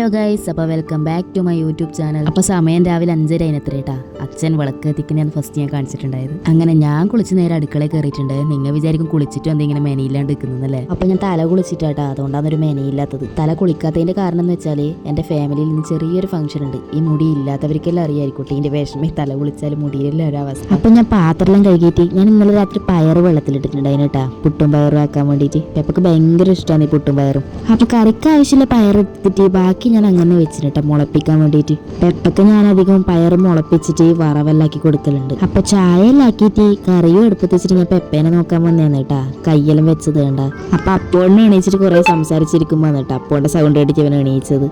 Hello guys അപ്പോൾ welcome back to my YouTube channel അപ്പോൾ സമയം രാവിലെ അഞ്ചര അതിനത്രേട്ടാ അച്ഛൻ വിളക്ക് എത്തിക്കുന്നതാണ് ഫസ്റ്റ് ഞാൻ കാണിച്ചിട്ടുണ്ടായത്. അങ്ങനെ ഞാൻ കുളിച്ച് നേരെ അടുക്കളയിൽ കയറിയിട്ടുണ്ട് നിങ്ങൾ വിചാരിക്കും കുളിച്ചിട്ടും എന്തെങ്കിലും മെനയില്ലാണ്ട് നിൽക്കുന്നതല്ലേ? അപ്പോൾ ഞാൻ തല കുളിച്ചിട്ടാട്ടാ അതുകൊണ്ടാണ് ഒരു മെനയില്ലാത്തത്. തല കുളിക്കാത്തതിന്റെ കാരണം എന്ന് വെച്ചാൽ എന്റെ ഫാമിലിയിൽ നിന്ന് ചെറിയൊരു ഫംഗ്ഷൻ ഉണ്ട്. ഈ മുടി ഇല്ലാത്തവർക്കെല്ലാം അറിയായിരിക്കും കുട്ടീന്റെ വിഷമം. തല കുളിച്ചാൽ മുടിയിലുള്ള ഒരു അപ്പോൾ ഞാൻ പാത്രം കഴുകിയിട്ട് ഞാൻ ഇന്നലെ രാത്രി പയറ് വെള്ളത്തിലിട്ടിട്ടുണ്ടായിരുന്നു കേട്ടാ പുട്ടും പയറും ആക്കാൻ വേണ്ടിയിട്ട്. പെപ്പക്ക് ഭയങ്കര ഇഷ്ടമാണ് ഈ പുട്ടും പയറും. അപ്പോൾ കറിക്ക് ആവശ്യമുള്ള പയർ എടുത്തിട്ട് ബാക്കി ഞാൻ അങ്ങനെ വെച്ചിട്ടാ മുളപ്പിക്കാൻ വേണ്ടിട്ട് പെപ്പൊക്കെ ഞാൻ അധികം പയർ മുളപ്പിച്ചിട്ട് വറവെല്ലാക്കി കൊടുക്കലുണ്ട്. അപ്പോൾ ചായ എല്ലാക്കിയിട്ട് കറിയും എടുപ്പത്ത് വെച്ചിട്ട് ഞാൻ പെപ്പേനെ നോക്കാൻ വന്നേന്ന് കേട്ടാ. കയ്യെല്ലാം വെച്ചത് വേണ്ട അപ്പോൾ അപ്പോഴിനെ എണീച്ചിട്ട് കുറേ സംസാരിച്ചിരിക്കുമ്പോൾ വന്നിട്ടാ അപ്പോടെ സൗണ്ട് കേട്ടിട്ട് ഇവൻ എണീച്ചത്.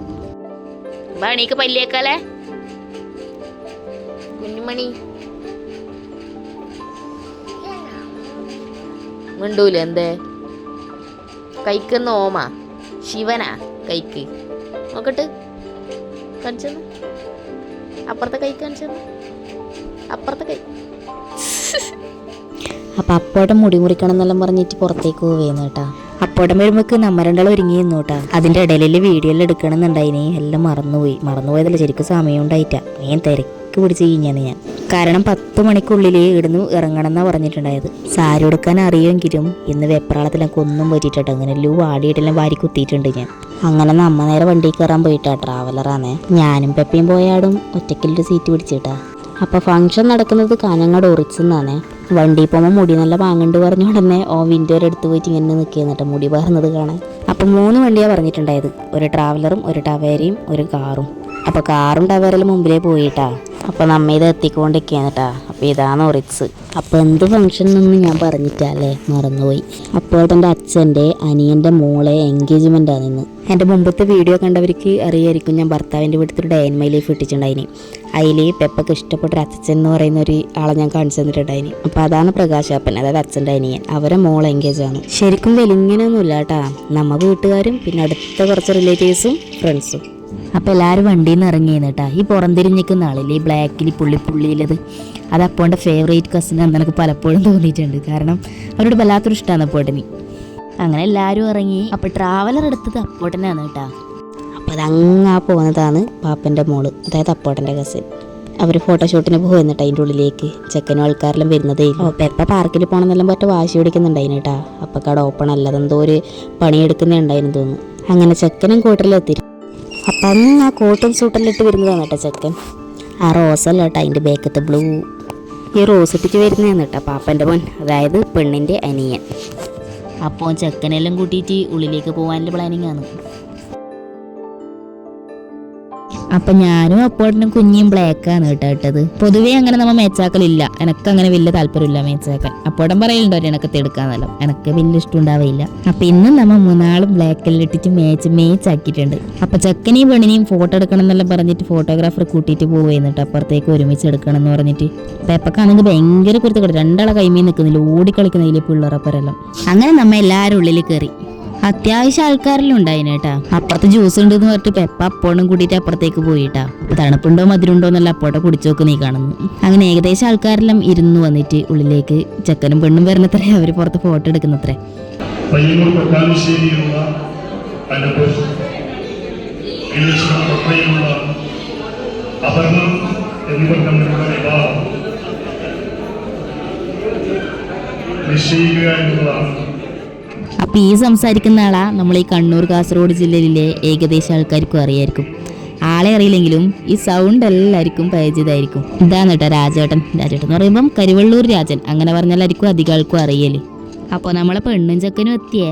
മിണ്ടൂല എന്തേ? കൈക്കുന്ന ഓമാ. ശിവനാ കൈക്ക്. നോക്കട്ട്. കാണിച്ചെന്ന്. അപ്പുറത്തെ കൈ കാണിച്ചെന്ന്. അപ്പുറത്തെ കൈ. അപ്പം അപ്പോടെ മുടി മുറിക്കണം എന്നെല്ലാം പറഞ്ഞിട്ട് പുറത്തേക്ക് പോവേന്ന് കേട്ടാ. അപ്പോടെ വരുമ്പോക്ക് നമ്മ ഒരുങ്ങി നിന്നു കേട്ടാ. അതിന്റെ ഇടയിൽ വീഡിയോ എല്ലാം എടുക്കണം എന്നുണ്ടായിനെ എല്ലാം മറന്നുപോയി. മറന്നുപോയതല്ല ശരിക്കും സമയം ഉണ്ടായിട്ടാ. ഞാൻ തിരക്ക് പിടിച്ച് കഴിഞ്ഞാണ് ഞാൻ. കാരണം പത്ത് മണിക്കുള്ളിൽ ഇവിടുന്ന് ഇറങ്ങണം എന്നാ പറഞ്ഞിട്ടുണ്ടായത്. സാരി എടുക്കാൻ അറിയുമെങ്കിലും ഇന്ന് വെപ്രാളത്തിലൊക്കെ ഒന്നും പറ്റിയിട്ടോ അങ്ങനെ ലൂ ആടിയിട്ടെല്ലാം വാരി കുത്തിയിട്ടുണ്ട് ഞാൻ. അങ്ങനെ നമ്മ നേരെ വണ്ടി കയറാൻ പോയിട്ടാ ട്രാവലറാണേ ഞാനും പെപ്പയും പോയാടും ഒറ്റയ്ക്കൊരു സീറ്റ് പിടിച്ചിട്ടാ. അപ്പോൾ ഫംഗ്ഷൻ നടക്കുന്നത് കാഞ്ഞങ്ങാട് ഒറിച്ചെന്നാണ് വണ്ടി പോകുമ്പോൾ മുടി നല്ല വാങ്ങണ്ട് പറഞ്ഞ ഉടനെ ഓ വിൻഡോയുടെ അടുത്ത് പോയിട്ട് ഇങ്ങനെ നിൽക്കുന്നിട്ട് മുടി പറഞ്ഞത് കാണാൻ. അപ്പൊ മൂന്ന് വണ്ടിയാണ് പറഞ്ഞിട്ടുണ്ടായത്. ഒരു ട്രാവലറും ഒരു ടവേരയും ഒരു കാറും അപ്പോൾ കാറും ടവേരലും മുമ്പിലേ പോയിട്ടാ. അപ്പോൾ നമ്മ ഇത് എത്തിക്കൊണ്ടിരിക്കുകയാന്നിട്ടാ അപ്പോൾ ഇതാണ് ഒറിക്സ് അപ്പോൾ എന്ത് ഫംഗ്ഷൻ എന്നൊന്നും ഞാൻ പറഞ്ഞിട്ടല്ലേ? മറന്നുപോയി. അപ്പോൾ എന്റെ അച്ഛന്റെ അനിയന്റെ മോളെ എൻഗേജ്മെന്റ് ആണ് ഇന്ന്. എന്റെ മുമ്പത്തെ വീഡിയോ കണ്ടവർക്ക് അറിയായിരിക്കും ഞാൻ ഭർത്താവിന്റെ വീട്ടിൽ ഒരു ഡയൻ മൈ ലൈഫ് ഇട്ടിട്ടുണ്ടായിനി. അതിൽ പെപ്പക്ക് ഇഷ്ടപ്പെട്ട അച്ഛൻ എന്ന് പറയുന്ന ഒരു ആളെ ഞാൻ കാണിച്ചു തന്നിട്ടുണ്ടായിനി. അപ്പോൾ അതാണ് പ്രകാശാപ്പൻ അതായത് അച്ഛന്റെ അനിയൻ. അവരെ മോൾ എൻഗേജ് ആണ്. ശരിക്കും വെലിങ്ങനൊന്നുമില്ല കേട്ടാ നമ്മ വീട്ടുകാരും പിന്നെ അടുത്ത കുറച്ച് റിലേറ്റീവ്സും ഫ്രണ്ട്സും അപ്പോൾ എല്ലാവരും വണ്ടിയിൽ നിന്ന് ഇറങ്ങിയെന്ന് കേട്ടാ. ഈ പുറംതിരിഞ്ഞിക്കുന്ന ആളില്ലേ ഈ ബ്ലാക്കിൽ പുള്ളി പുള്ളിയിലത്. അത് അപ്പോന്റെ ഫേവറേറ്റ് കസിൻ എന്ന് എനിക്ക് പലപ്പോഴും തോന്നിയിട്ടുണ്ട്. കാരണം അവരോട് വല്ലാത്തൊരു ഇഷ്ടമാണ് അപ്പോട്ടനി. അങ്ങനെ എല്ലാവരും ഇറങ്ങി. അപ്പോൾ ട്രാവലർ എടുത്തത് അപ്പോട്ടനാണ് കേട്ടാ. അപ്പോൾ അതങ്ങാ പോകുന്നതാണ് പാപ്പന്റെ മോൾ അതായത് അപ്പോട്ടന്റെ കസിൻ അവർ ഫോട്ടോഷൂട്ടിന് പോകുന്നിട്ട് അതിന്റെ ഉള്ളിലേക്ക് ചെക്കനും ആൾക്കാരെല്ലാം വരുന്നതേ അപ്പം പെപ്പ പാർക്കിൽ പോകണമെന്നെല്ലാം പറ്റ വാശി പിടിക്കുന്നുണ്ടായിന് കേട്ടാ. അപ്പം കട ഓപ്പൺ അല്ലാതെന്തോ ഒരു പണിയെടുക്കുന്നുണ്ടായിരുന്നു തോന്നുന്നു. അങ്ങനെ ചെക്കനും കൂട്ടറിലെത്തി അപ്പം ആ കോട്ടും സൂട്ടെല്ലാം ഇട്ട് വരുന്നതാണ് കേട്ടോ ചെക്കൻ. ആ റോസല്ല കേട്ടോ അതിന്റെ ബേക്കത്തെ ബ്ലൂ ഈ റോസ് ഇട്ടിട്ട് വരുന്നതാണ് കേട്ടോ പാപ്പന്റെ മോൻ അതായത് പെണ്ണിന്റെ അനിയൻ. അപ്പോൾ ചെക്കനെല്ലാം കൂട്ടിയിട്ട് ഉള്ളിലേക്ക് പോകാനുള്ള പ്ലാനിങ് ആണ്. അപ്പൊ ഞാനും അപ്പോഴും കുഞ്ഞിയും ആണ് കേട്ടോ ഇട്ടത്. പൊതുവേ അങ്ങനെ നമ്മൾ മേച്ചാക്കലില്ല. എനക്ക് അങ്ങനെ വലിയ താല്പര്യമില്ല മേച്ചാക്കൽ അപ്പോഴും പറയലുണ്ടോ എനക്ക് തെടുക്കാന്നല്ലോ എനക്ക് വലിയ ഇഷ്ടം ഉണ്ടാവില്ല അപ്പൊ ഇന്ന് നമ്മൾ മൂന്നാളും ബ്ലാക്കെല്ലാം ഇട്ടിട്ട് മേച്ച് മേച്ചാക്കിയിട്ടുണ്ട്. അപ്പൊ ചെക്കനെയും പെണ്ണിനെയും ഫോട്ടോ എടുക്കണം എന്നെല്ലാം പറഞ്ഞിട്ട് ഫോട്ടോഗ്രാഫർ കൂട്ടിയിട്ട് പോവുകയെന്നിട്ട് അപ്പുറത്തേക്ക് ഒരുമിച്ച് എടുക്കണം എന്ന് പറഞ്ഞിട്ട്. പെപ്പക്കാണെങ്കിൽ ഭയങ്കര കുരുത്തക്കട. രണ്ടാളെ കൈമീൻ നിൽക്കുന്നില്ല ഓടിക്കളിക്കുന്നില്ല പിള്ളേരപ്പരെല്ലാം അങ്ങനെ നമ്മ എല്ലാവരും ഉള്ളിൽ കയറി അത്യാവശ്യം ആൾക്കാരെല്ലാം ഉണ്ടായിന് കേട്ടാ അപ്പുറത്ത് ജ്യൂസ് ഉണ്ട് എന്ന് പറഞ്ഞിട്ട് പെപ്പ അപ്പോഴും കൂട്ടിയിട്ട് അപ്പുറത്തേക്ക് പോയിട്ടാ. അപ്പൊ തണുപ്പുണ്ടോ മധുരമുണ്ടോ എന്നല്ല അപ്പോട്ടെ കുടിച്ചു നോക്ക് നീ കാണുന്നു. അങ്ങനെ ഏകദേശം ആൾക്കാരെല്ലാം ഇരുന്ന് വന്നിട്ട് ഉള്ളിലേക്ക് ചെക്കനും പെണ്ണും വരണത്രേ അവർ പുറത്ത് ഫോട്ടോ എടുക്കുന്നത്രേ. നിശ്ചയിക്കുക എന്നുള്ളതാണ്. അപ്പൊ ഈ സംസാരിക്കുന്ന ആളാ നമ്മൾ ഈ കണ്ണൂർ കാസർഗോഡ് ജില്ലയിലെ ഏകദേശം ആൾക്കാർക്കും അറിയായിരിക്കും. ആളെ അറിയില്ലെങ്കിലും ഈ സൗണ്ട് എല്ലാവർക്കും പരിചിതമായിരിക്കും ഇതാണ് കേട്ടോ രാജേട്ടൻ. രാജേട്ടൻ എന്ന് പറയുമ്പം കരുവള്ളൂർ രാജൻ. അങ്ങനെ പറഞ്ഞാലായിരിക്കും അധികം ആൾക്കും അറിയൽ. അപ്പോൾ നമ്മളെ പെണ്ണും ചക്കനും എത്തിയേ?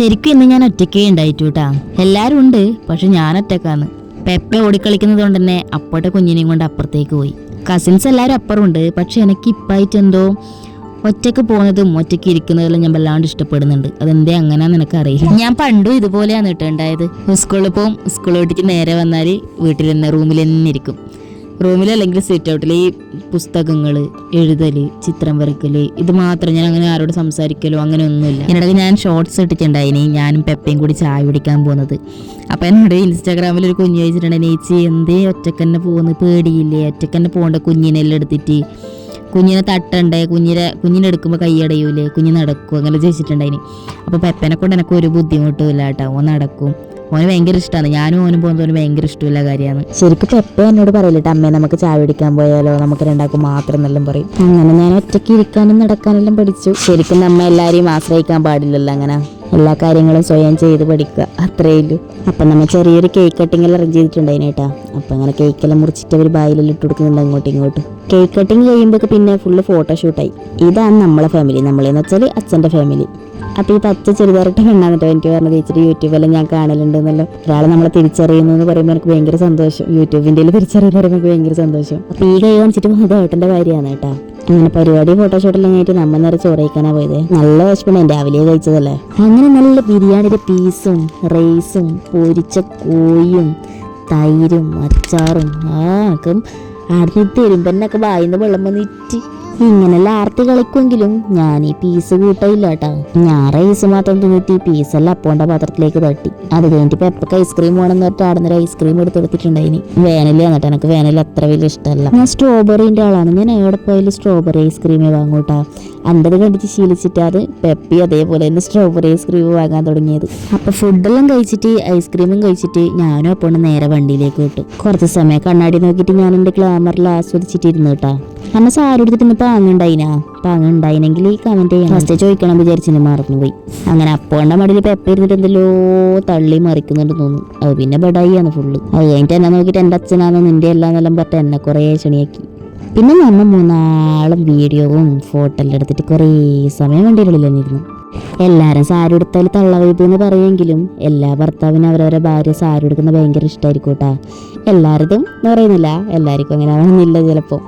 ശരിക്കും ഇന്ന് ഞാൻ ഒറ്റയ്ക്കേ ഉണ്ടായിട്ടു കേട്ടാ എല്ലാരും ഉണ്ട് പക്ഷെ ഞാൻ ഒറ്റക്കാന്ന് പെപ്പ ഓടിക്കളിക്കുന്നത് കൊണ്ട് തന്നെ അപ്പോട്ടെ കുഞ്ഞിനെയും കൊണ്ട് അപ്പുറത്തേക്ക് പോയി. കസിൻസ് എല്ലാവരും അപ്പുറമുണ്ട് പക്ഷെ എനിക്ക് ഇപ്പായിട്ട് എന്തോ ഒറ്റയ്ക്ക് പോകുന്നതും ഒറ്റയ്ക്ക് ഇരിക്കുന്നതെല്ലാം ഞാൻ വല്ലാണ്ട് ഇഷ്ടപ്പെടുന്നുണ്ട്. അതെന്തേ അങ്ങനെയാന്ന് എനിക്കറിയില്ല. ഞാൻ പണ്ടും ഇതുപോലെയാണ് കേട്ടോ ഉണ്ടായത്. സ്കൂളിൽ പോകും സ്കൂൾ വിട്ടിട്ട് നേരെ വന്നാൽ വീട്ടിൽ തന്നെ റൂമിൽ തന്നെ ഇരിക്കും. റൂമിൽ അല്ലെങ്കിൽ സിറ്റ് ഔട്ടിൽ ഈ പുസ്തകങ്ങൾ എഴുതൽ ചിത്രം വരക്കൽ ഇത് മാത്രം ഞാൻ അങ്ങനെ ആരോട് സംസാരിക്കലോ അങ്ങനെ ഒന്നുമില്ല എന്നിടയ്ക്ക് ഞാൻ ഷോർട്സ് ഇട്ടിട്ടുണ്ടായിനി. ഞാനും പെപ്പയും കൂടി ചായ കുടിക്കാൻ പോകുന്നത് അപ്പം എന്നോട് ഇൻസ്റ്റാഗ്രാമിൽ ഒരു കുഞ്ഞ് ചോദിച്ചിട്ടുണ്ടായി ചേച്ചി എന്തേ ഒറ്റക്കന്നെ പോകുന്നത് പേടിയില്ലേ? ഒറ്റക്കന്നെ പോകേണ്ട കുഞ്ഞിനെല്ലാം എടുത്തിട്ട്? കുഞ്ഞിനെ തട്ടണ്ടേ? കുഞ്ഞിനെ കുഞ്ഞിനെ എടുക്കുമ്പോൾ കൈയടയൂലേ കുഞ്ഞ് നടക്കും? അങ്ങനെ ചോദിച്ചിട്ടുണ്ടായിനി. അപ്പോൾ പെപ്പനെ കൊണ്ട് എനിക്ക് ഒരു ബുദ്ധിമുട്ടും ഇല്ല കേട്ടോ ഓൻ നടക്കും. ഓന് ഭയങ്കര ഇഷ്ടമാണ് ഞാനും ഓനും പോകുന്നത് ഓന് ഭയങ്കര ഇഷ്ടമുള്ള കാര്യമാണ്. ശരിക്കും എപ്പോ എന്നോട് പറയില്ലട്ടോ അമ്മേ നമുക്ക് ചായ പിടിക്കാൻ പോയാലോ? നമുക്ക് രണ്ടാക്കും മാത്രം എന്നെല്ലാം പറയും. അങ്ങനെ ഞാൻ ഒറ്റയ്ക്ക് ഇരിക്കാനും നടക്കാനെല്ലാം പഠിച്ചു. ശരിക്കും നമ്മ എല്ലാവരെയും ആശ്രയിക്കാൻ പാടില്ലല്ലോ അങ്ങനെ. എല്ലാ കാര്യങ്ങളും സ്വയം ചെയ്ത് പഠിക്കുക അത്രേ ഉള്ളൂ. അപ്പം നമ്മൾ ചെറിയൊരു കേക്ക് കട്ടിങ് അറേഞ്ച് ചെയ്തിട്ടുണ്ടായിന് കേട്ടാ. അപ്പം അങ്ങനെ കേക്കെല്ലാം മുറിച്ചിട്ട് അവർ ബായിലെല്ലാം ഇട്ട് കൊടുക്കുന്നുണ്ട് അങ്ങോട്ടും ഇങ്ങോട്ടും. കേക്ക് കട്ടിങ് കഴിയുമ്പോൾ പിന്നെ ഫുള്ള് ഫോട്ടോഷൂട്ടായി ഇതാണ് നമ്മളെ ഫാമിലി നമ്മളെന്ന് വെച്ചാൽ അച്ഛന്റെ ഫാമിലി അപ്പോൾ ഈ പച്ച ചുരിദാറിട്ട് കേട്ടോ എനിക്ക് പറഞ്ഞത് ചേച്ചിട്ട് യൂട്യൂബെല്ലാം ഞാൻ കാണലുണ്ടെന്നല്ലോ. ഒരാൾ നമ്മളെ തിരിച്ചറിയുന്നു എന്ന് പറയുമ്പോൾ എനിക്ക് ഭയങ്കര സന്തോഷം. യൂട്യൂബിന്റെ തിരിച്ചറിയുന്ന പറയുമ്പോൾ എനിക്ക് ഭയങ്കര സന്തോഷം. അപ്പോൾ ഈ കൈ കാണിച്ചിട്ട് മുഖം ഏട്ടന്റെ ഭാര്യയാണ് കേട്ടോ. അങ്ങനെ പരിപാടി ഫോട്ടോഷൂട്ടെല്ലാം കഴിഞ്ഞിട്ട് നമ്മൾ നേരെ ചോറയിക്കാനാണ് പോയത്. നല്ല വിശപ്പുണ്ട്. രാവിലെ കഴിച്ചതല്ലേ. അങ്ങനെ നല്ല ബിരിയാണിയുടെ പീസും റൈസും പൊരിച്ച കോഴിയും തൈരും അച്ചാറും ആ എനിക്കും അടുത്ത് തരുമ്പോ എന്നൊക്കെ വായിന്ന് വെള്ളം വന്നിട്ട് ഇങ്ങനെല്ലാം ആർത്തി കളിക്കുമെങ്കിലും ഞാൻ ഈ പീസ് കൂട്ടയില്ല കേട്ടോ. ഞാൻ റൈസ് മാത്രം തിന്നിട്ട് ഈ പീസെല്ലാം അപ്പോണ്ട പാത്രത്തിലേക്ക് തട്ടി. അത് കഴിഞ്ഞിട്ട് പെപ്പക്ക് ഐസ്ക്രീം വേണമെന്ന് പറഞ്ഞിട്ട് ആടുന്നൊരു ഐസ്ക്രീം എടുത്തെടുത്തിട്ടുണ്ടായിനി വേനൽ വന്നിട്ട് എനിക്ക് വേനൽ അത്ര വലിയ ഇഷ്ടമല്ല. ഞാൻ സ്ട്രോബെറിന്റെ ആളാണ്. ഞാൻ എവിടെ പോയാലും സ്ട്രോബെറി ഐസ്ക്രീമേ വാങ്ങൂട്ടാ അന്തത് കടിച്ച് ശീലിച്ചിട്ട് അത് പെപ്പി അതേപോലെ തന്നെ സ്ട്രോബെറി ഐസ്ക്രീം വാങ്ങാൻ തുടങ്ങിയത്. അപ്പൊ ഫുഡെല്ലാം കഴിച്ചിട്ട് ഐസ്ക്രീമും കഴിച്ചിട്ട് ഞാനും അപ്പോൾ നേരെ വണ്ടിയിലേക്ക് വിട്ടു. കുറച്ച് സമയം കണ്ണാടി നോക്കിയിട്ട് ഞാൻ എന്റെ ഗ്ലാമറിൽ ആസ്വദിച്ചിട്ടിരുന്നു കേട്ടോ അന്ന സാരി എടുത്തിട്ട് ഇന്ന് പാങ്ങുണ്ടായിനാ പാങ്ങുണ്ടായിനെങ്കിൽ കമന്റ് ചെയ്യാം ഫസ്റ്റ് ചോദിക്കണം വിചാരിച്ചിട്ട് മറന്നുപോയി. അങ്ങനെ അപ്പോണ്ട മടിയിൽ പെപ്പ ഇരുന്നിട്ട് എന്തെല്ലോ തള്ളി മറിക്കുന്നുണ്ട് തോന്നുന്നു. അത് പിന്നെ ബെഡായിയാണ് ഫുള്ള് അത് കഴിഞ്ഞിട്ട് എന്നെ നോക്കിയിട്ട് എന്റെ അച്ഛനാണെന്ന് നിന്റെ എല്ലാം എന്നെല്ലാം പറഞ്ഞിട്ട് എന്നെ കുറേ ക്ഷണിയാക്കി. പിന്നെ നമ്മൾ മൂന്നാളും വീഡിയോവും ഫോട്ടോ എല്ലാം എടുത്തിട്ട് കുറേ സമയം വണ്ടിയിലുള്ളിൽ തന്നെ ഇരുന്നു എല്ലാവരും സാരി എടുത്താൽ തള്ളവൈബ് എന്ന് പറയുമെങ്കിലും എല്ലാ ഭർത്താവിനും അവരവരെ ഭാര്യ സാരി എടുക്കുന്ന ഭയങ്കര ഇഷ്ടമായിരിക്കും കേട്ടാ എല്ലാവരതും എന്ന് പറയുന്നില്ല എല്ലാവർക്കും അങ്ങനെ ആവണമെന്നില്ല ചിലപ്പോൾ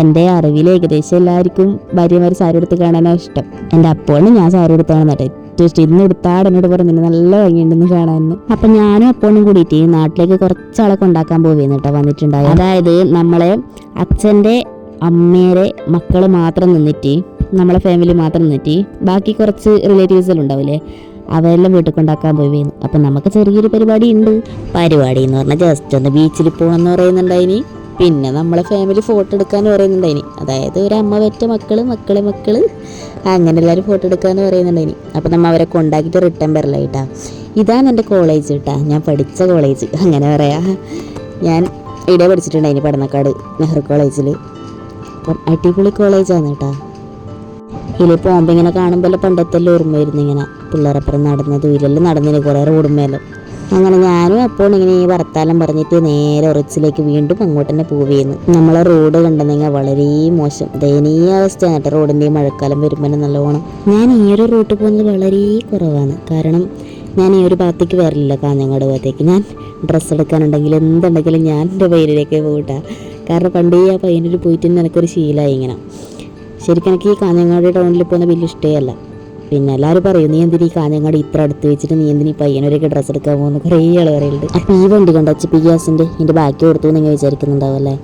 എന്റെ അറിവിൽ ഏകദേശം എല്ലാവർക്കും ഭാര്യമാർ സാരി എടുത്ത് കാണാനാണ് ഇഷ്ടം. എന്റെ അപ്പോഴും ഞാൻ സാരി എടുത്താണ് നട്ടെ ഇഷ്ടം ഇന്ന് എടുത്താട് എന്നോട് പറഞ്ഞു നല്ല ഭംഗിയുണ്ടെന്ന് കാണാമെന്ന് അപ്പം ഞാനും അപ്പോഴും കൂടിയിട്ട് നാട്ടിലേക്ക് കുറച്ചാളെ കൊണ്ടാക്കാൻ പോവുകയെന്ന് കേട്ടോ വന്നിട്ടുണ്ടായി അതായത് നമ്മളെ അച്ഛന്റെ അമ്മേരെ മക്കൾ മാത്രം നിന്നിട്ട് നമ്മളെ ഫാമിലി മാത്രം നിന്നിട്ട് ബാക്കി കുറച്ച് റിലേറ്റീവ്സ് എല്ലാം ഉണ്ടാവില്ലേ അവരെല്ലാം വീട്ടിൽ കൊണ്ടാക്കാൻ പോയി വീണു അപ്പം നമുക്ക് ചെറിയൊരു പരിപാടി ഉണ്ട് പരിപാടി എന്ന് പറഞ്ഞാൽ ജസ്റ്റ് ഒന്ന് ബീച്ചിൽ പോകണമെന്ന് പറയുന്നുണ്ടായിനി. പിന്നെ നമ്മളെ ഫാമിലി ഫോട്ടോ എടുക്കാൻ പറയുന്നുണ്ടായിനി. അതായത് ഒരു അമ്മ വെറ്റ മക്കൾ മക്കളെ മക്കൾ. അങ്ങനെ എല്ലാവരും ഫോട്ടോ എടുക്കുക എന്ന് പറയുന്നുണ്ട് ഇനി. അപ്പോൾ നമ്മൾ അവരെ കൊണ്ടാക്കിയിട്ട് റിട്ടേൺ വരലായിട്ടാ ഇതാണ് എന്റെ കോളേജ് കേട്ടാ. ഞാൻ പഠിച്ച കോളേജ് അങ്ങനെ പറയാ. ഞാൻ ഇവിടെ പഠിച്ചിട്ടുണ്ടായിനി പഠനക്കാട് നെഹ്റു കോളേജിൽ അപ്പം അടിപൊളി കോളേജാണ് കേട്ടാ. ഇതിൽ പോകുമ്പോൾ ഇങ്ങനെ കാണുമ്പോൾ പണ്ടത്തെ ഓർമ്മ വരുന്നു ഇങ്ങനെ. പിള്ളേരപ്പുറം നടന്നത് ഇതിലെല്ലാം നടന്നിന് കുറേ റോഡും മേലെ. അങ്ങനെ ഞാനും അപ്പോൾ ഇങ്ങനെ ഈ വർത്താനം പറഞ്ഞിട്ട് നേരെ ഉറച്ചിലേക്ക് വീണ്ടും അങ്ങോട്ട് തന്നെ പോവുകയെന്ന് നമ്മളെ റോഡ് കണ്ടെന്നെങ്കിൽ വളരെ മോശം. ദയനീയ അവസ്ഥയാണ് കേട്ടോ റോഡിന്റെ മഴക്കാലം വരുമ്പോൾ നല്ലോണം. ഞാൻ ഈ ഒരു റൂട്ട് പോകുന്നത് വളരെ കുറവാണ്. കാരണം ഞാൻ ഈ ഒരു ഭാഗത്തേക്ക് വരില്ല കാഞ്ഞങ്ങാട് ഭാഗത്തേക്ക്. ഞാൻ ഡ്രസ്സ് എടുക്കാനുണ്ടെങ്കിൽ എന്തുണ്ടെങ്കിലും ഞാൻ എന്റെ പേരിലേക്ക് പോകട്ടെ കാരണം പണ്ടേ ആ പയ്യനൊരു പോയിട്ട് എനിക്കൊരു ശീലമായി ഇങ്ങനെ. ശരിക്കും എനിക്ക് ഈ കാഞ്ഞങ്ങാട് ടൗണിൽ പോകുന്ന വലിയ ഇഷ്ടമല്ല പിന്നെ എല്ലാവരും പറയും നീ എന്തിനീ കാഞ്ഞങ്ങാട് ഇത്ര അടുത്ത് വെച്ചിട്ട് നീ എന്തിനീ പയ്യനൊരൊക്കെ ഡ്രസ്സ് എടുക്കാൻ പോകുന്നു? കുറേ ആൾ പറയുന്നുണ്ട് അപ്പോൾ ഈ വണ്ടി കണ്ട എച്ച് പി ഗ്യാസിന്റെ ഇതിന്റെ ബാക്കി കൊടുത്തു നിങ്ങൾ വിചാരിക്കുന്നുണ്ടാവും അല്ലേ?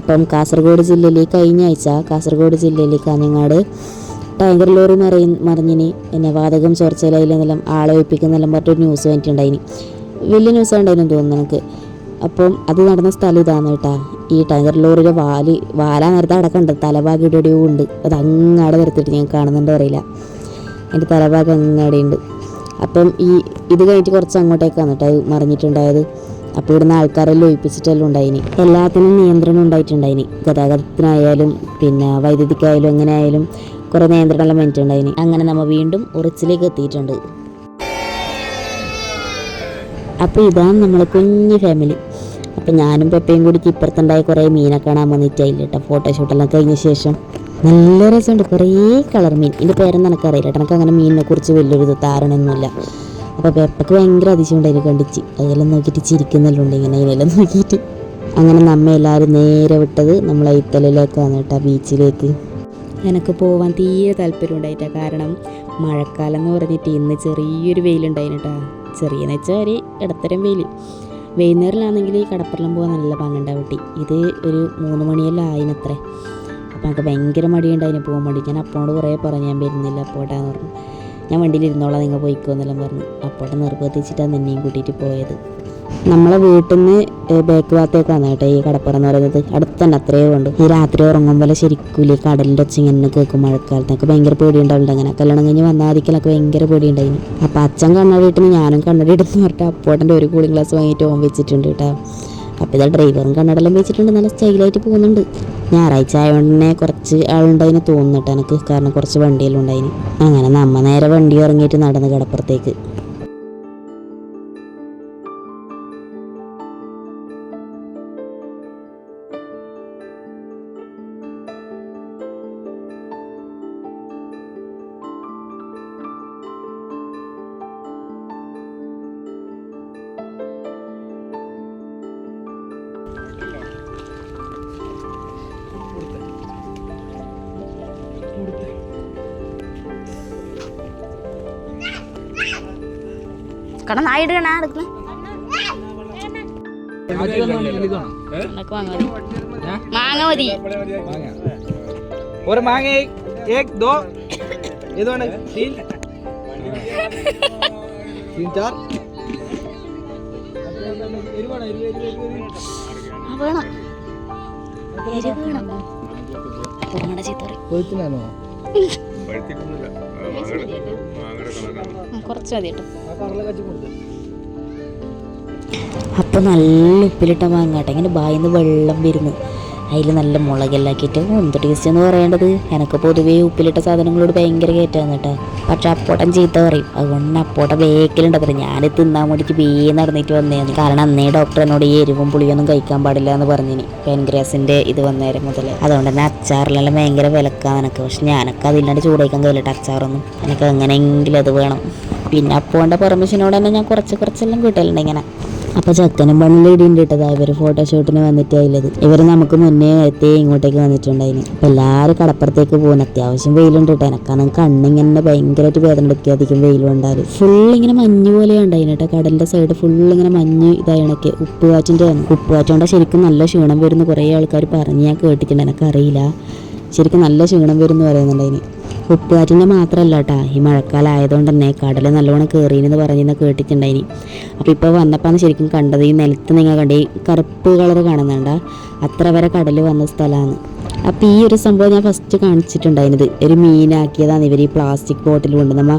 അപ്പം കാസർഗോഡ് ജില്ലയിൽ കഴിഞ്ഞ ആഴ്ച കാസർഗോഡ് ജില്ലയിൽ കാഞ്ഞങ്ങാട് ടാങ്കർ ലോറി മറിയ മറിഞ്ഞിന് പിന്നെ വാതകം ചോർച്ചയിലെല്ലാം ആളെ ഒഴിപ്പിക്കുന്നെല്ലാം പറഞ്ഞൊരു ന്യൂസ് വന്നിട്ടുണ്ടായിന്. വലിയ ന്യൂസ് ഉണ്ടായിരുന്നു തോന്നുന്നു എനിക്ക് അപ്പം അത് നടന്ന സ്ഥലം ഇതാണ് കേട്ടാ. ഈ ടാങ്കർ ലോറിയുടെ വാൽ വാലാ നേരത്തെ അടക്കമുണ്ട് തലഭാഗം ഇടയോ ഉണ്ട്. അത് അങ്ങാടെ നിർത്തിയിട്ട് ഞാൻ കാണുന്നുണ്ടോ അറിയില്ല. എന്റെ തലഭാഗം അങ്ങനെ ഉണ്ട് അപ്പം ഈ ഇത് കഴിഞ്ഞിട്ട് കുറച്ച് അങ്ങോട്ടേക്കാണ് കേട്ടോ അത് മറിഞ്ഞിട്ടുണ്ടായത് അപ്പോൾ ഇവിടുന്ന് ആൾക്കാരെല്ലാം ഒഴിപ്പിച്ചിട്ടെല്ലാം ഉണ്ടായിനി. എല്ലാത്തിനും നിയന്ത്രണം ഉണ്ടായിട്ടുണ്ടായിനി. ഗതാഗതത്തിനായാലും പിന്നെ വൈദ്യുതിക്കായാലും എങ്ങനെ ആയാലും കുറേ നിയന്ത്രണമെല്ലാം വന്നിട്ടുണ്ടായിന് അങ്ങനെ നമ്മൾ വീണ്ടും ഉറച്ചിലേക്ക് എത്തിയിട്ടുണ്ട്. അപ്പോൾ ഇതാണ് നമ്മളെ കുഞ്ഞു ഫാമിലി അപ്പം ഞാനും പെപ്പയും കൂടി ഇപ്പുറത്തുണ്ടായ കുറേ മീനെ കാണാൻ വന്നിട്ടായില്ല കേട്ടോ. ഫോട്ടോഷൂട്ടെല്ലാം കഴിഞ്ഞ ശേഷം. നല്ല രസമുണ്ട്. കുറേ കളർ മീൻ. ഇതിന്റെ പേരൊന്നും എനിക്കറിയില്ല എനിക്ക് അങ്ങനെ മീനിനെ കുറിച്ച് വലിയൊരു ധാരണയൊന്നുമില്ല. അപ്പോൾ പെപ്പക്ക് ഭയങ്കര അതിശയം അതിനെ കണ്ടിച്ച്. അതെല്ലാം നോക്കിയിട്ട് ചിരിക്കുന്നെല്ലാം ഇങ്ങനെ. അതിനെല്ലാം നോക്കിയിട്ട്. അങ്ങനെ നമ്മ എല്ലാവരും നേരെ വിട്ടത് നമ്മൾ ഐത്തലിലേക്കാണ് കേട്ടോ ബീച്ചിലേക്ക്. എനിക്ക് പോവാൻ തീരെ താല്പര്യം ഉണ്ടായിട്ടാ. കാരണം മഴക്കാലം എന്ന് പറഞ്ഞിട്ട് ഇന്ന് ചെറിയൊരു വെയിലുണ്ടായിട്ടാ ചെറിയെന്ന് വെച്ചാൽ ഒരു ഇടത്തരം വെയിൽ വൈകുന്നേരമാണെങ്കിൽ ഈ കടപ്പുറം പോകാൻ നല്ല പാങ്ങുണ്ടാവട്ടി ഇത് ഒരു മൂന്ന് മണിയെല്ലാം ആയിനത്രേ. അപ്പോൾ എനിക്ക് ഭയങ്കര മടിയുണ്ടായിരുന്നു പോകാൻ വേണ്ടി. ഞാൻ അപ്പോഴോട് കുറേ പറഞ്ഞു ഞാൻ വരുന്നില്ല അപ്പോട്ടാന്ന് പറഞ്ഞു. ഞാൻ വണ്ടിയിൽ ഇരുന്നോളാം നിങ്ങൾ പോയിക്കോന്നെല്ലാം പറഞ്ഞു. അപ്പോട്ടെ നിർബന്ധിച്ചിട്ടാണ് എന്നെയും കൂട്ടിയിട്ട് പോയത്. നമ്മളെ വീട്ടിൽ നിന്ന് ബേക്ക് ഭാഗത്തേക്കാണ് കേട്ടോ ഈ കടപ്പുറം എന്ന് പറയുന്നത്. അടുത്തന്നെ അത്രയേ ഉണ്ട് ഈ രാത്രി ഉറങ്ങുമ്പോൾ ശരിക്കും ഈ കടലിന്റെ ഒച്ച ഇങ്ങനെ കേൾക്കും മഴക്കാലത്ത്. എനിക്ക് ഭയങ്കര പേടിയുണ്ടാവില്ല. അങ്ങനെ കല്യാണം കഴിഞ്ഞ് വന്നാതിക്കലൊക്കെ ഭയങ്കര പേടിയുണ്ടായിരുന്നു അപ്പം അച്ഛൻ കണ്ണടി ഇട്ടിന് ഞാനും കണ്ണടി എടുത്ത് പറഞ്ഞിട്ട് അപ്പോട്ടന്റെ ഒരു കൂളിംഗ് ഗ്ലാസ് വാങ്ങിയിട്ട് ഓം വെച്ചിട്ടുണ്ട് കേട്ടോ. അപ്പോൾ ഇതാ ഡ്രൈവറും കണ്ണടെല്ലാം വെച്ചിട്ടുണ്ട്. നല്ല സ്റ്റൈലായിട്ട് പോകുന്നുണ്ട്. ഞായറാഴ്ച ആയതുകൊണ്ടേ കുറച്ച് ആളുണ്ടായിന് തോന്നുന്നു കേട്ടോ എനിക്ക്. കാരണം കുറച്ച് വണ്ടിയെല്ലാം ഉണ്ടായിന്. അങ്ങനെ നമ്മ നേരെ വണ്ടി ഇറങ്ങിയിട്ട് നടന്ന് കടപ്പുറത്തേക്ക്. മാങ്ങ മതി और मांगे एक, एक दो ये दो ना तीन तीन चार ആ, വേണം എരിവ് വേണം ഉമ്മയുടെ ചീത്ത പറയും. കൊഴുത്തിനാണോ ഉം, കുറച്ച് മതി കേട്ടോ അപ്പോൾ നല്ല ഉപ്പിലിട്ട മാങ്ങാട്ടെ. ഇങ്ങനെ ബായിന്ന് വെള്ളം വരുന്നു. അതിൽ നല്ല മുളകെല്ലാം ആക്കിയിട്ട് എന്ത് ടേസ്റ്റ് എന്ന് പറയേണ്ടത്? എനിക്ക് പൊതുവേ ഉപ്പിലിട്ട സാധനങ്ങളോട് ഭയങ്കര കയറ്റാന്ന് കേട്ടോ. പക്ഷെ അപ്പോട്ടൻ ചീത്ത പറയും. അതുകൊണ്ട് അപ്പോട്ട ബേക്കിലുണ്ടത്ര ഞാൻ തിന്നാൻ വേണ്ടിയിട്ട് ബേ നടന്നിട്ട് വന്നേന്ന്. കാരണം അന്നേ ഡോക്ടർ എന്നോട് ഈ എരിവും പുളിയൊന്നും കഴിക്കാൻ പാടില്ല എന്ന് പറഞ്ഞിന്. പാൻക്രിയാസിന്റെ ഇത് വന്നേരം മുതൽ അതുകൊണ്ട് തന്നെ അച്ചാറിലെല്ലാം ഭയങ്കര വിലക്കാണ് എനിക്ക്. പക്ഷെ ഞാനൊക്കെ അതില്ലാണ്ട് ചൂടാക്കാൻ കഴിയില്ല അച്ചാറൊന്നും. എനിക്ക് എങ്ങനെയെങ്കിലും അത് വേണം. പിന്നെ അപ്പോന്റെ പെർമിഷനോട് തന്നെ ഞാൻ കുറച്ച് കുറച്ചെല്ലാം കിട്ടലുണ്ട് ഇങ്ങനെ. അപ്പോൾ ചക്കനും പെണ്ണിലും ഇടിയുണ്ട് കേട്ടതാ ഇവർ ഫോട്ടോഷൂട്ടിന് വന്നിട്ടായില്ലത് ഇവർ നമുക്ക് മുന്നേ എത്തി ഇങ്ങോട്ടേക്ക് വന്നിട്ടുണ്ടായിന്. അപ്പോൾ എല്ലാവരും കടപ്പുറത്തേക്ക് പോകുന്നു അത്യാവശ്യം വെയിലുണ്ട് കേട്ടോ. എനക്കാണെങ്കിൽ കണ്ണിങ്ങനെ ഭയങ്കരമായിട്ട് വേദന എടുക്കുക അധികം വെയിൽ കൊണ്ടാൽ ഫുൾ ഇങ്ങനെ മഞ്ഞ് പോലെ ഉണ്ടായിന് കേട്ടോ. കടലിന്റെ സൈഡ് ഫുൾ ഇങ്ങനെ മഞ്ഞ് ഇതായണൊക്കെ ഉപ്പ് കാറ്റിന്റെ ആണ്. ഉപ്പ് കാറ്റുകൊണ്ട് ശരിക്കും നല്ല ക്ഷീണം വരുന്നു. കുറേ ആൾക്കാർ പറഞ്ഞ് ഞാൻ കേട്ടിട്ടുണ്ട്. എനിക്കറിയില്ല. ശരിക്കും നല്ല ക്ഷീണം വരുന്നു പറയുന്നുണ്ടായിന്. ഉപ്പുകാറ്റിന്റെ മാത്രമല്ല കേട്ടാ ഈ മഴക്കാലം ആയതുകൊണ്ട് തന്നെ കടൽ നല്ലോണം കയറിയെന്ന് പറഞ്ഞെന്ന് കേട്ടിട്ടുണ്ടായിനി. അപ്പോൾ ഇപ്പോൾ വന്നപ്പോൾ ശരിക്കും കണ്ടത് ഈ നിലത്ത് നിങ്ങൾ കണ്ട ഈ കറുപ്പ് കളർ കാണുന്നുണ്ട അത്ര വരെ കടൽ വന്ന സ്ഥലമാണ്. അപ്പോൾ ഈ ഒരു സംഭവം ഞാൻ ഫസ്റ്റ് കാണിച്ചിട്ടുണ്ടായിരുന്നത്. ഒരു മീനാക്കിയതാണ് ഇവർ ഈ പ്ലാസ്റ്റിക് ബോട്ടിൽ കൊണ്ട് നമ്മൾ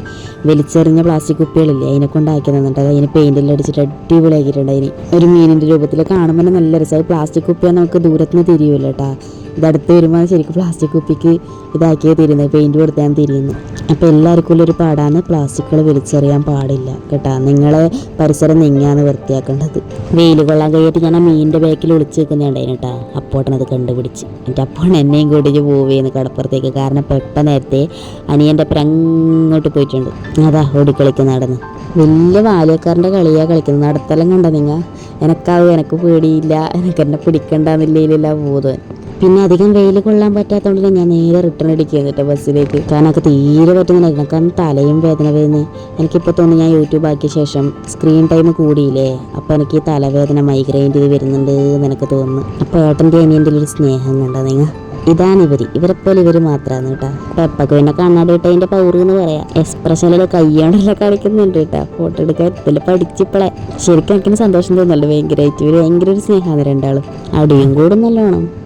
വലിച്ചെറിഞ്ഞ പ്ലാസ്റ്റിക് കുപ്പികളില്ലേ അതിനെ കൊണ്ടാക്കി തന്നിട്ട് അതിന് പെയിന്റെല്ലാം അടിച്ചിട്ട് അടിപൊളിയാക്കിയിട്ടുണ്ടായിരുന്നു ഒരു മീനിന്റെ രൂപത്തിൽ കാണുമ്പോൾ നല്ല രസമായി പ്ലാസ്റ്റിക് കുപ്പിയാണ് നമുക്ക് ദൂരത്തുനിന്ന് തിരിയുമല്ലോ കേട്ടോ ഇത് അടുത്ത് വരുമ്പോൾ ശരിക്കും പ്ലാസ്റ്റിക് കുപ്പിക്ക് ഇതാക്കിയേ തിരുന്നത് പെയിന്റ് കൊടുത്താൽ തിരിയുന്നു അപ്പോൾ എല്ലാവർക്കും ഉള്ളൊരു പാടാണ് പ്ലാസ്റ്റിക്കുകൾ വലിച്ചെറിയാൻ പാടില്ല കേട്ടോ. നിങ്ങളെ പരിസരം നീങ്ങിയാണ് വൃത്തിയാക്കേണ്ടത്. വെയിൽ കൊള്ളാൻ കഴിയിട്ട് ഞാൻ ആ മീനിന്റെ ബാക്കിൽ ഒളിച്ച് വെക്കുന്നുണ്ടായിരുന്നു കേട്ടോ. അപ്പോട്ടനത് കണ്ടുപിടിച്ച്. എന്റെ അപ്പോൾ എന്നെയും കൂട്ടിച്ച് പോവുകയെന്ന് കടപ്പുറത്തേക്ക്. കാരണം പെട്ടെന്ന് നേരത്തെ അനിയന്റെ അങ്ങോട്ട് പോയിട്ടുണ്ട്. അതാ ഓടിക്കളിക്കുന്ന നടന്ന്. വലിയ ബാല്യക്കാരന്റെ കളിയാണ് കളിക്കുന്നത്. നടത്തലം കണ്ടോ നിങ്ങൾ എനക്കാവും എനക്ക് പേടിയില്ല. എനിക്ക് എന്നെ പിടിക്കണ്ടെന്നില്ല ബോധം പിന്നെ അധികം വെയിൽ കൊള്ളാൻ പറ്റാത്തതുകൊണ്ട് ഞാൻ നേരെ റിട്ടേൺ അടിക്കുക എന്നിട്ട് ബസ്സിലേക്ക്. കാരണം എനിക്ക് തീരെ പറ്റുന്നില്ല. കാരണം തലയും വേദന വരുന്നത് എനിക്കിപ്പോൾ തോന്നി ഞാൻ യൂട്യൂബ് ആക്കിയ ശേഷം സ്ക്രീൻ ടൈം കൂടിയില്ലേ? അപ്പോൾ എനിക്ക് ഈ തലവേദന മൈഗ്രൈന്റെ ഇത് വരുന്നുണ്ട് എന്ന് എനിക്ക് തോന്നുന്നു. അപ്പോൾ ഏട്ടന്റെ അനിയന്റെ ഒരു സ്നേഹം കണ്ടോ നിങ്ങൾ ഇതാണ് ഇവർ പോലെ ഇവർ മാത്രമാണ് കേട്ടോ. പെപ്പൊക്കെ പിന്നെ കണ്ണാടി ഇട്ടതിന്റെ പൗർ എന്ന് പറയാം. എക്സ്പ്രഷനിൽ കയ്യോണ്ടെല്ലാം കളിക്കുന്നുണ്ട് കേട്ടോ. ഫോട്ടോ എടുക്കാൻ ഇതിൽ പഠിച്ചിപ്പോളെ. ശരിക്കും എനിക്കിന് സന്തോഷം തോന്നുന്നുണ്ട്. ഭയങ്കരമായിട്ട്. ഇവർ ഭയങ്കര ഒരു സ്നേഹമാണ് രണ്ടാളും. അടിയും കൂടും നല്ലോണം.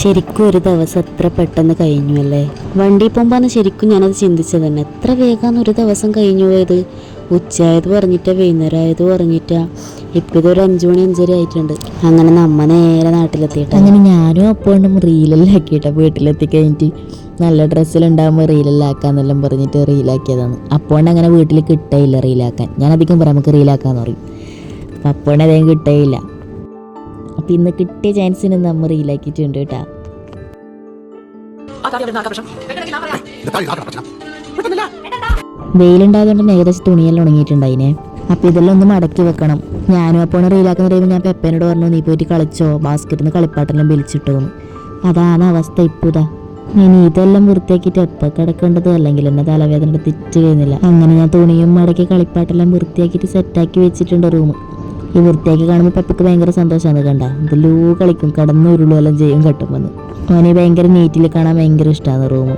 ശരിക്കും ഒരു ദിവസം എത്ര പെട്ടെന്ന് കഴിഞ്ഞു അല്ലേ? വണ്ടി പോകുമ്പോൾ ശരിക്കും ഞാനത് ചിന്തിച്ചത് തന്നെ എത്ര വേഗമാണ് ഒരു ദിവസം കഴിഞ്ഞു പോയത്? ഉച്ചയായത് പറഞ്ഞിട്ടാ വൈകുന്നേരം ആയത് പറഞ്ഞിട്ടാ. ഇപ്പം ഇതൊരു അഞ്ചു മണി അഞ്ചര ആയിട്ടുണ്ട്. അങ്ങനെ നമ്മ നേരെ നാട്ടിലെത്തിയിട്ട്. അങ്ങനെ ഞാനും അപ്പോണ്ടും റീലെല്ലാം വീട്ടിലെത്തി കഴിഞ്ഞിട്ട് നല്ല ഡ്രസ്സിലുണ്ടാകുമ്പോൾ റീലെല്ലാം ആക്കാന്നെല്ലാം പറഞ്ഞിട്ട് റീലാക്കിയതാണ്. അപ്പോണ്ട് അങ്ങനെ വീട്ടിൽ കിട്ടയില്ല റീലാക്കാൻ. ഞാൻ അധികം പറയാം നമുക്ക് റീലാക്കാന്ന് പറയും. അപ്പോണ്ട് അധികം കിട്ടയില്ല. അപ്പം ഇന്ന് കിട്ടിയ ചാൻസിന് നമ്മൾ റീലാക്കിയിട്ടുണ്ട് കേട്ടാ. വെയിലുണ്ടായതുകൊണ്ട് തന്നെ ഏകദേശം തുണിയെല്ലാം ഉണങ്ങിയിട്ടുണ്ടായിനെ. അപ്പൊ ഇതെല്ലാം ഒന്ന് മടക്കി വെക്കണം. ഞാനും അപ്പോൾ റീലാക്കുന്ന ടൈമിൽ ഞാൻ പെപ്പനോട് പറഞ്ഞു നീ പോയിട്ട് കളിച്ചോ? ബാസ്ക്കറ്റിൽ നിന്ന് കളിപ്പാട്ടെല്ലാം വലിച്ചിട്ടോന്ന് അതാണ് അവസ്ഥ ഇപ്പുതാ ഞാൻ ഇതെല്ലാം വൃത്തിയാക്കിയിട്ട് എപ്പോൾ കിടക്കേണ്ടത്? അല്ലെങ്കിൽ എന്നെ തലവേദന തെറ്റ് കഴിഞ്ഞില്ല. അങ്ങനെ ഞാൻ തുണിയും മടക്കി കളിപ്പാട്ടെല്ലാം വൃത്തിയാക്കിയിട്ട് സെറ്റാക്കി വെച്ചിട്ടുണ്ട് റൂം ഈ വൃത്തിയാക്കി കാണുമ്പോൾ പപ്പയ്ക്ക് ഭയങ്കര സന്തോഷമാണ് കണ്ട. ഇതിലൂ കളിക്കും കടന്നു ഉരുളുമെല്ലാം ചെയ്യും കെട്ടുമ്പോൾ അവന് ഭയങ്കര നീറ്റിൽ കാണാൻ ഭയങ്കര ഇഷ്ടമാണ് റൂം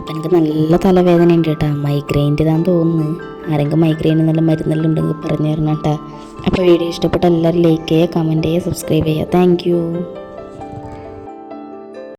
അപ്പം എനിക്ക് നല്ല തലവേദന ഉണ്ട് കേട്ടോ. മൈഗ്രെയിന്റെ ഇതാന്ന് തോന്നുന്നു. ആരെങ്കിലും മൈഗ്രെയിൻ നല്ല മരുന്നെല്ലാം ഉണ്ടെങ്കിൽ പറഞ്ഞു തരണം കേട്ടോ. അപ്പോൾ വീഡിയോ ഇഷ്ടപ്പെട്ട എല്ലാവരും ലൈക്ക് ചെയ്യുക കമന്റ് ചെയ്യുക സബ്സ്ക്രൈബ് ചെയ്യുക. താങ്ക്